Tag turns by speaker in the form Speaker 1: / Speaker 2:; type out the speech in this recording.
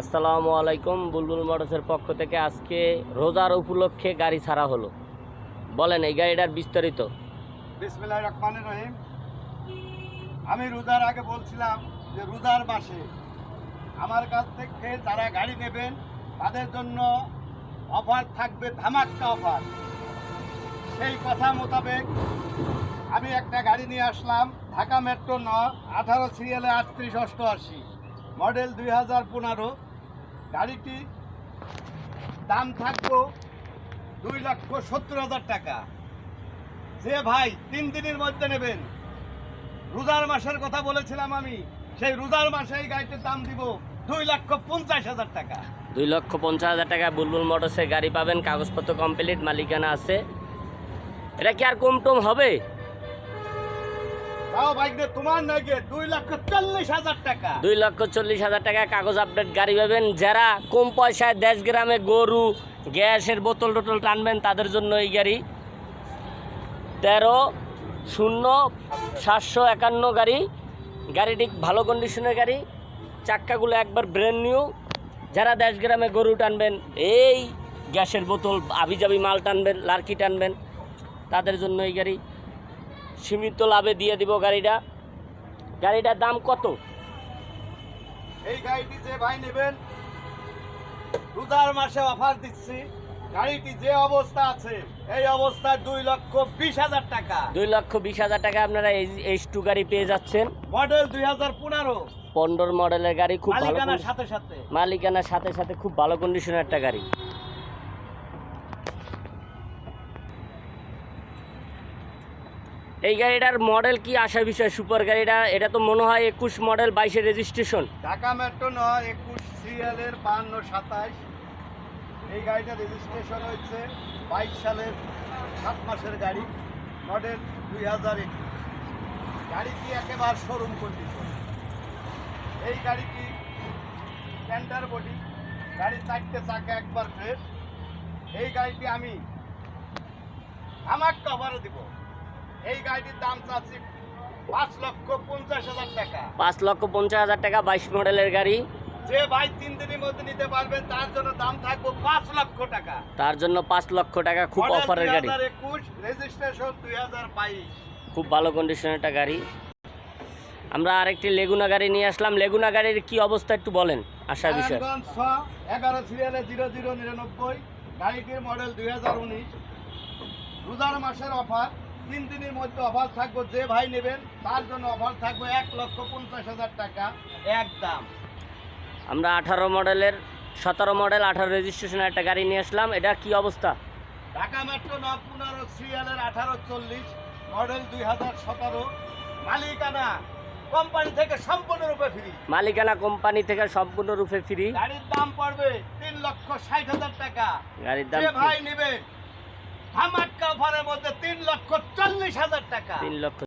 Speaker 1: আসসালামু আলাইকুম, বুলবুল মোটরসের পক্ষ থেকে আজকে রোজার উপলক্ষে গাড়ি ছাড়া হলো। বলেন, এই গাড়িটার বিস্তারিত।
Speaker 2: আমি রোজার আগে বলছিলাম যে রোজার মাসে আমার কাছ থেকে যারা গাড়ি নেবেন, তাদের জন্য অফার থাকবে, ধামাক্কা অফার। সেই কথা মোতাবেক আমি একটা গাড়ি নিয়ে আসলাম, ঢাকা মেট্রো ন, আঠারো সিরিয়ালে আটত্রিশ অষ্টআশি, মডেল দুই হাজার পনেরো। গাড়িটি দাম থাকব দুই লক্ষ সত্তর হাজার টাকা। যে ভাই তিন দিনের মধ্যে নেবেন, রোজার মাসের কথা বলেছিলাম আমি, সেই রোজার মাসে এই গাড়িটির দাম দিব দুই লক্ষ পঞ্চাশ হাজার টাকা।
Speaker 1: দুই লক্ষ পঞ্চাশ হাজার টাকা বুলবুল মোটরসের গাড়ি পাবেন, কাগজপত্র কমপ্লিট মালিকানা আছে। এটা কি আর কম টম হবে?
Speaker 2: দুই লক্ষ চল্লিশ হাজার টাকা।
Speaker 1: কাগজ আপডেট গাড়ি পাবেন। যারা কম পয়সায় দেশ গ্রামে গরু, গ্যাসের বোতল টোতল টানবেন, তাদের জন্য এই গাড়ি। তেরো শূন্য সাতশো একান্ন গাড়ি। গাড়িটি ভালো কন্ডিশনের গাড়ি। চাক্কাগুলো একবার ব্র্যান্ড নিউ যারা দেশ গ্রামে গরু টানবেন, এই গ্যাসের বোতল, আবিজাবি মাল টানবেন, লার্কি টানবেন, তাদের জন্য এই গাড়ি। সীমিত লাভে দিয়ে দিব গাড়িটা। গাড়িটার দাম কত?
Speaker 2: এই গাড়িটি যে ভাই নেবেন রোজার মাসে অফার দিচ্ছি। গাড়িটি যে অবস্থা আছে এই অবস্থায় দুই লক্ষ বিশ হাজার টাকা।
Speaker 1: দুই লক্ষ বিশ হাজার টাকা আপনারা এইচ টু গাড়ি পেয়ে যাচ্ছেন।
Speaker 2: মডেল দুই হাজার পনেরো।
Speaker 1: পনেরো মডেলের গাড়ি খুব ভালো
Speaker 2: মালিকানার সাথে সাথে।
Speaker 1: মালিকানার সাথে সাথে খুব ভালো কন্ডিশনের একটা গাড়ি। এই গাড়িটার মডেল কি আসার বিষয়? সুপার গাড়িটা, এটা তো মনে হয় একুশ মডেল বাইশের রেজিস্ট্রেশন
Speaker 2: ঢাকা মেট্রো নয়, একুশ সিরিয়ালের বান্ন সাতাশ এই গাড়িটা রেজিস্ট্রেশন হয়েছে বাইশ সালের সাত মাসের গাড়ি মডেল দুই হাজার একুশ। গাড়িটি একেবারে শোরুম কন্ডিশন এই গাড়িটি স্ট্যান্ডার বডি গাড়ির চারটে চাকা একবার ফ্রেশ এই গাড়িটি আমি আমার কভারে দিব। এই গাড়িটির দাম চাচ্ছি পাঁচ লক্ষ পঞ্চাশ হাজার টাকা।
Speaker 1: পাঁচ লক্ষ পঞ্চাশ হাজার টাকা বাইশ মডেলের গাড়ি।
Speaker 2: যে ভাই তিন দিনের মধ্যে নিতে পারবেন তার জন্য দাম থাকবে পাঁচ লক্ষ টাকা।
Speaker 1: তার জন্য পাঁচ লক্ষ টাকা খুব অফারের গাড়ি।
Speaker 2: একুশ রেজিস্ট্রেশন দুই হাজার বাইশ।
Speaker 1: খুব ভালো কন্ডিশনের একটা গাড়ি। আমরা আরেকটি লেগুনা গাড়ি নিয়ে আসলাম। লেগুনা গাড়ির কি অবস্থা একটু বলেন আসার বিষয়।
Speaker 2: এগারো সিরিয়ালে জিরো জিরো নিরানব্বই গাড়িটির মডেল দুই হাজার উনিশ। রোজার মাসের অফার তিন দিনের মধ্যে অফার থাকবে যে ভাই নেবেন তার জন্য অফার থাকবে এক লক্ষ পঞ্চাশ হাজার টাকা এক দাম।
Speaker 1: আমরা আঠারো মডেলের সতেরো মডেল আঠারো রেজিস্ট্রেশনের একটা গাড়ি নিয়ে আসলাম। এটা কি অবস্থা?
Speaker 2: ঢাকা মেট্রো ন পনেরো সিরিয়ালের আঠারো চল্লিশ মডেল দুই হাজার সতেরো। মালিকানা কোম্পানি থেকে সম্পূর্ণরূপে ফ্রি
Speaker 1: মালিকানা কোম্পানি থেকে সম্পূর্ণরূপে ফ্রি
Speaker 2: গাড়ির দাম পড়বে তিন লক্ষ ষাট হাজার টাকা।
Speaker 1: গাড়ির দাম
Speaker 2: ভাই নেবে ধামাক্কা কাভারের মধ্যে তিন লক্ষ চল্লিশ হাজার টাকা।
Speaker 1: তিন লক্ষ